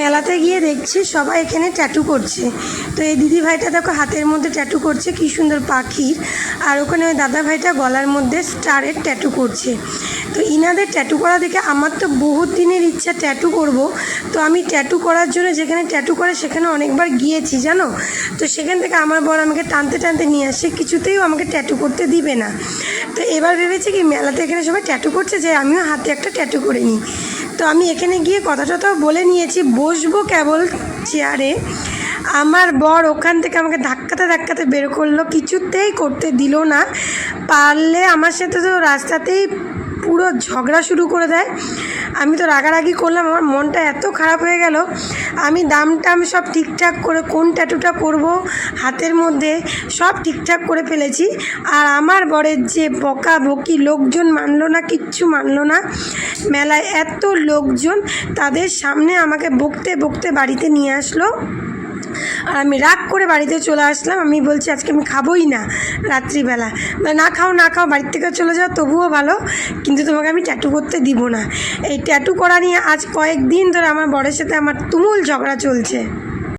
মেলাতে গিয়ে দেখছি সবাই এখানে ট্যাটু করছে। তো এই দিদি ভাইটা দেখো হাতের মধ্যে ট্যাটু করছে, কী সুন্দর পাখির। আর ওখানে ওই দাদা ভাইটা গলার মধ্যে স্টারের ট্যাটু করছে। তো ইনাদের ট্যাটু করা দেখে আমার তো বহুত দিনের ইচ্ছা ট্যাটু করব। তো আমি ট্যাটু করার জন্য যেখানে ট্যাটু করে সেখানে অনেকবার গিয়েছি, জানো? তো সেখান থেকে আমার বর আমাকে টানতে টানতে নিয়ে আসে কিছুতেই আমাকে ট্যাটু করতে দিবে না। তো এবার ভেবেছি কি মেলাতে এখানে সবাই ট্যাটু করছে যে আমিও হাতে একটা ট্যাটু করে নিই। তো আমি এখানে গিয়ে কথা টথাও বলে নিয়েছি বসবো কেবল চেয়ারে। আমার বর ওখান থেকে আমাকে ধাক্কাতে ধাক্কাতে বের করল, কিছুতেই করতে দিল না। পারলে আমার সাথে তো রাস্তাতেই পুরো ঝগড়া শুরু করে দেয়। আমি তো রাগারাগি করলাম, আমার মনটা এত খারাপ হয়ে গেল। আমি দাম টাম সব ঠিকঠাক করে কোন ট্যাটুটা করব হাতের মধ্যে সব ঠিকঠাক করে ফেলেছি। আর আমার বরের যে বকা বকি লোকজন মানলো না, কিচ্ছু মানলো না, মেলায় এত লোকজন তাদের সামনে আমাকে বকতে বকতে বাড়িতে নিয়ে আসলো। আর আমি রাগ করে বাড়িতে চলে আসলাম। আমি বলছি আজকে আমি খাবোই না রাত্রিবেলা। বলে, না খাও না খাও বাড়ির থেকে চলে যাও তবুও ভালো কিন্তু তোমাকে আমি ট্যাটু করতে দিব না। এই ট্যাটু করা নিয়ে আজ কয়েকদিন ধরে আমার বরের সাথে আমার তুমুল ঝগড়া চলছে।